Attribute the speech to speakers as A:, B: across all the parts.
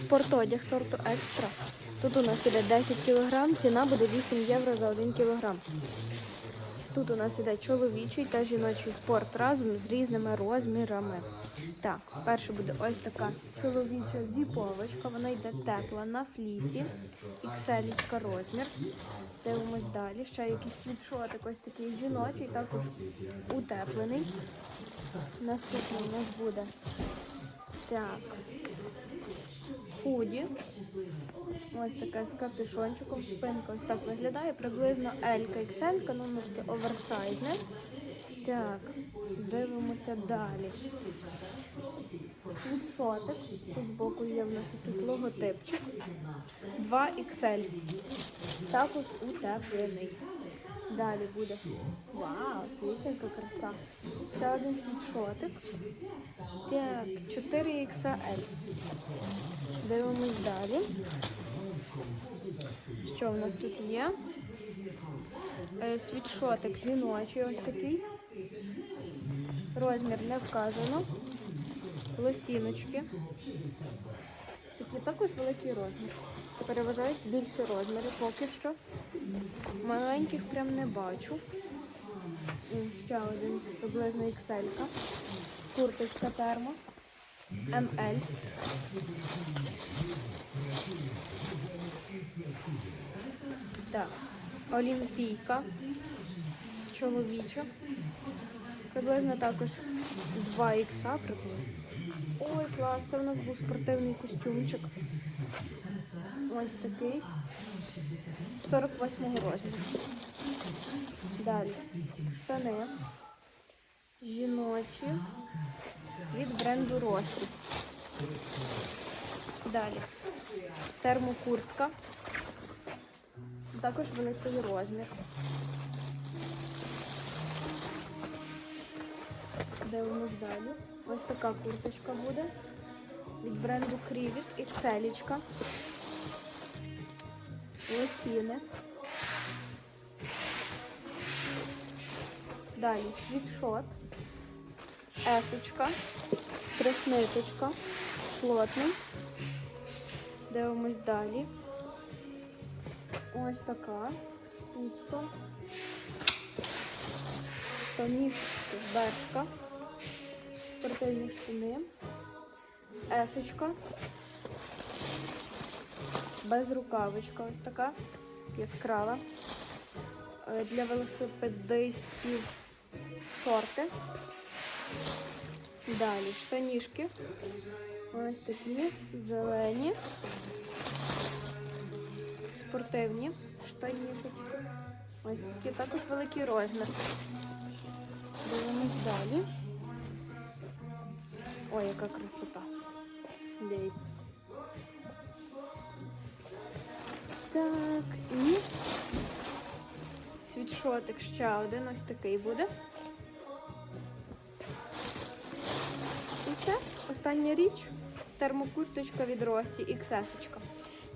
A: Спортодяг сорту екстра. Тут у нас іде 10 кг, ціна буде 8 євро за 1 кг. Тут у нас іде чоловічий та жіночий спорт разом з різними розмірами. Так, перше буде ось така чоловіча зіповочка. Вона йде тепла на флісі. XL розмір. Дивимось далі. Ще якийсь світшотик, ось такий жіночий, також утеплений. Наступний у нас буде так. Худі. Ось така з капюшончиком. Спинка ось так виглядає. Приблизно Елька XL, ну можете оверсайзне. Так, дивимося далі. Світшотик. Тут збоку є в нас якийсь логотипчик. 2 XL. Також утеплений. Далі буде. Вау, яка краса. Ще один світшотик. Так, 4 XL. Дивимось далі. Що в нас тут є? Е, Світшотик жіночий ось такий. Розмір не вказано. Лосіночки. Такі також великий розмір. Переважають більші розміри поки що. Маленьких прям не бачу. Ще один приблизно XL. Курточка термо. МЛ. Так, олімпійка. Чоловіча. Приблизно також 2 ікса приблизно. Ой, клас, це у нас був спортивний костюмчик. Ось такий. 48-го розміру. Далі. Штани. Жіночі. Від бренду Росі. Далі. Термокуртка. Також великий розмір. Дивимось далі. Ось така курточка буде. Від бренду Крівіт і Целічка. Лосіни. Далі світшот. Есочка. Трьохниточка. Плотний. Дивимось далі. Ось така штучка. Штанішки бершка. Спортивні штани. Есочка. Безрукавочка ось така. Яскрава. Е, Для велосипедистів шорти. Далі штанішки. Ось такі зелені. Спортивні штанішечки. Ось такі також великий розмір. Дивимось. Ой, яка красота. Дивіться. Так, і світшотик ще один ось такий буде. І все. Остання річ термокурточка від Росі XS. -очка.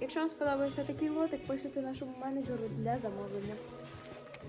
A: Якщо вам сподобається такий лотик, пишіть нашому менеджеру для замовлення.